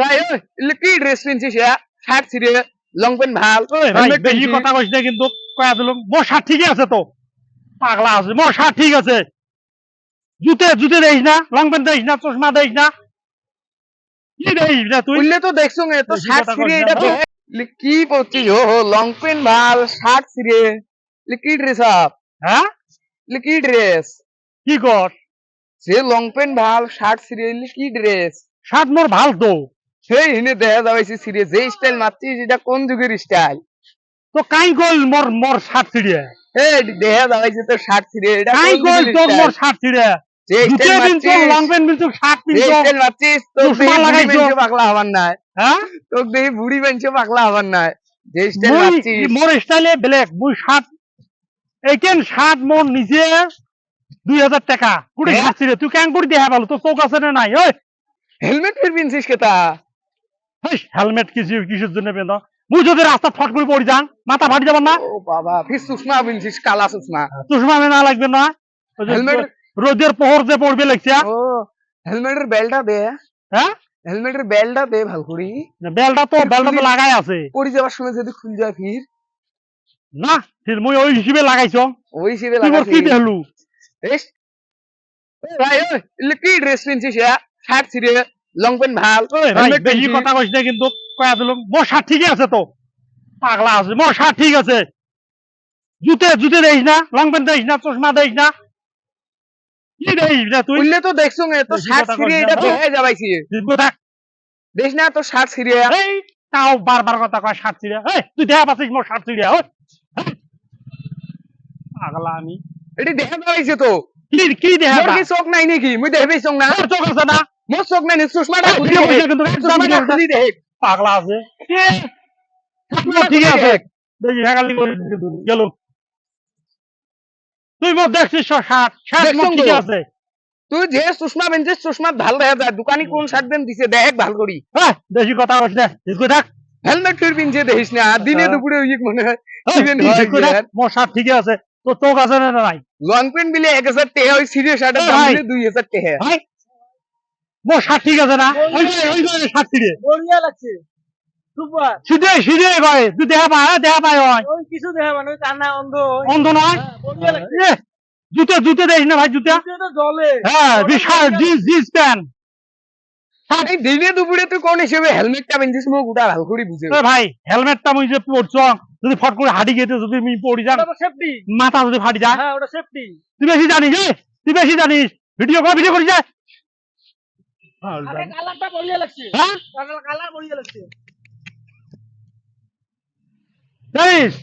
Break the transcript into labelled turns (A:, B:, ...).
A: ভাই ওই কি ড্রেস কিনছিস শার্ট ছিঁড়ে লং প্যান্ট ভালো।
B: কথা কইস না কিন্তু কয়া মোর শার্ট ঠিকই আছে তো? পাগলা আছে মোর শার্ট ঠিক আছে। জুতে জুতে দেখিস না লং প্যান্ট দেখিস না চশমা দেখিস না। কি দেখিস না তুই?
A: তো দেখছ তো শার্ট
B: কথা
A: ছিঁড়ে
B: কইস না,
A: এটা কি পরছিস ও লং প্যান্ট ভালো শার্ট ছিঁড়ে। এগুলো কি ড্রেস আপ
B: হ্যাঁ?
A: কি ড্রেস
B: কি কর?
A: সে লং প্যান্ট ভালো শার্ট ছিঁড়ে কি ড্রেস
B: শার্ট মোর ভালো তো।
A: সেই হিনে দেখা যাচ্ছে ছিঁড়ে যে স্টাইল মারছিস এটা কোন যুগের স্টাইল
B: তো কাই কইল মোর মোর শার্ট ছিড়ে
A: এই দেখা যাচ্ছে তো শার্ট ছিঁড়ে এটা
B: কাই তোর মোর শার্ট ছিড়ে
A: যে style
B: long pant shirt
A: style তো
B: চশমা লাগাইছো।
A: পাগলা হবার নাই।
B: হ্যাঁ?
A: তো বুড়ি বেঞ্চে পাগলা হবার নাই। যে স্টাইল
B: মোর স্টাইলে ব্ল্যাক মুই শার্ট এইকেন শার্ট মোর নিজে দুই হাজার টাকা। কুড়ি? শার্ট ছিড়ে তুই কেন করে দেখা ভালো তোর চোখ আছে না নাই? ওই
A: হেলমেট ফির পিনছিস কেতা
B: হেলমেট কিছু কিসের জন্য পেন মুই যদি রাস্তা ফট করে পড়ি যান মাথা ফাটি যাবার না
A: ও বাবা ফির সুষমা পিনছিস কালা সুষমা
B: আমি না লাগবে না
A: হেলমেট
B: রোদের পোহর যে পড়বে লাগছে
A: ও হেলমেটের বেলটা দে
B: হ্যাঁ
A: হেলমেটের বেলটা দে ভালো করি
B: বেলটা তো বেলটা তো লাগাই আছে
A: পড়ে যাওয়ার সময় যদি খুল যায় ফির
B: না ঠিক মুই ওই হিসেবে লাগাইছ
A: ওই হিসেবে
B: মোর কি দেখলু
A: এস এ ভাই ওই কি ড্রেস পিনছিস শার্ট ছিঁড়ে লং প্যান্ট ভালো।
B: বেশি কথা কইস না কিন্তু কয়া দিলাম মোর শার্ট ঠিকই আছে তো? পাগলা আছে শার্ট ঠিক আছে। জুতে জুতে দেখিস না লং প্যান্ট দেখিস না চশমা দেখিস না। কি দেখিস না তুই?
A: তো দেখছ এ শার্ট ছিঁড়ে
B: না,
A: এটা যাবাইছি তো শার্ট ছিঁড়ে
B: এই তাও বারবার কথা কয় শার্ট ছিড়ে এই তুই দেখা পাচ্ছিস মোর শার্ট ছিড়ে ওই পাগলা আমি।
A: এটি দেখা তো।
B: কি কি দেখা
A: মোর কি চোখ নাই নাকি? মুই দেখবি চোখ না
B: চোখ আছে না?
A: মোর চোখ নাই নি, চশমাটা
B: এই,
A: খুলি
B: ভিডিও
A: দেখ।
B: কইছে কিন্তু একদম
A: চশমাটা
B: ভিডিও কইছে।
A: খুলি দেখ
B: পাগলা আছে ঠিক আছে
A: দেখি
B: হেগালি করে গেল। তুই দেখছিস শার্ট শার্ট মোর ঠিক আছে।
A: তুই যে বেঞ্চিস চশমা ভালো দেখা যায় দোকানি কোন শার্ট বেন দিছে দেখ ভালো করি।
B: এই, বেশি কথা কইস না তুই থাক
A: হেলমেট ফির পিনছে দেখিস না দিনে
B: হ্যাঁ।
A: দুপুরে ওই মনে হয় হয়
B: থাক, মোর শার্ট ঠিক আছে। চোখ আছে না নাই?
A: লং প্যান্ট বিলে এক হাজার টেহা ওই সিরিয়াস শার্টের দাম। বিলে দুই হাজার টেহা
B: ঠিক আছে না? ওই যে- ওই যে শার্ট ছিড়ে।
C: বড়িয়া লাগছে। সুপার।
B: সিধে সিধে কয় তুই দেখা পায় দেখা পায় হয়।
C: ওই কিছু দেখা মানে কান্না অন্ধ।
B: অন্ধ নয়?
C: হ্যাঁ, বড়িয়া লাগছে।
B: এ, জুতে জুতে না ভাই জুতে?
C: এটা জলে।
B: হ্যাঁ বিশাল জিন্স জিন্স প্যান্ট।
A: এই দিনে দুপুরে তুই কোন হিসেবে হেলমেটটা গোটা ভালো করি বুঝে।
B: এ ভাই হেলমেটটা মুই যে পড়ছ যদি ফট করে হাঁটি গেতে যদি আমি পড়ি যান মাথা যদি ফাটি যায়।
C: হ্যাঁ ওটা সেফটি
B: তুই বেশি জানিস তুই বেশি জানিস। ভিডিও কর ভিডিও করি যায়
C: আরে কালারটা বড়িয়া লাগছে
B: হ্যাঁ
C: কালার কালার বড়িয়া লাগছে
B: জানিস